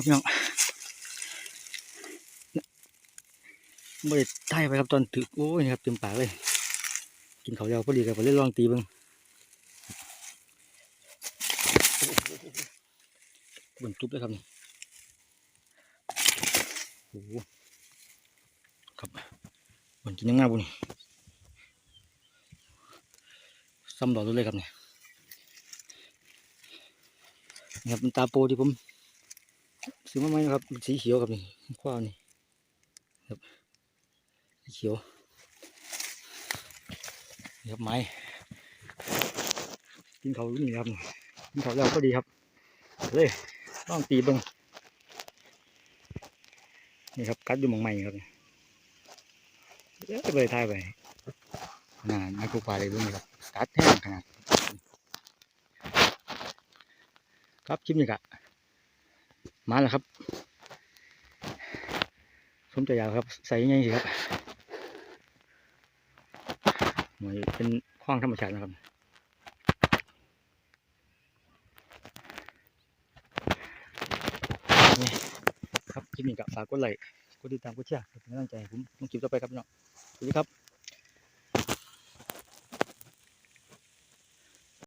ครับพี่น้องไม่ได้ใต้ไปครับตอนถือโอ้ยนี่ครับเต็มปากเลย กินเขาวยาวพอดีครับผมเลยลองตีบิ้งบนจุ๊บเลยครับนี่โอ้โหครับบนกินยังไงบุญซ้ำดอกดูเลยครับเนี่ยนี่ครับเป็นตาโปที่ผม ซื้อมาใหม่นะครับ สีเขียวครับนี่ข้าวนี่ครับสีเขียวนี่ครับไม้กินเขาอยู่นี่ครับกินเขาแล้วก็ดีครับเลยต้องตีบิ้งนี่ครับกัดอยู่มองใหม่ครับเดี๋ยวไปทายไปน่าไม่กูปลาเลยเบิ้งนี่ครับกัดแห้งขนาดครับคลิปนี้กะ มาแล้วครับสมใจอยากครับ ใส่ยังไงสิครับหมันเป็นคว้างธรรมชาตินะครับนี่ครับคลิปนี้ก็ฝากกดไลค์กดติดตามกดแชร์เป็นกำลังใจผมต้องคลิปต่อไปครับพี่น้องสวัสดีครับ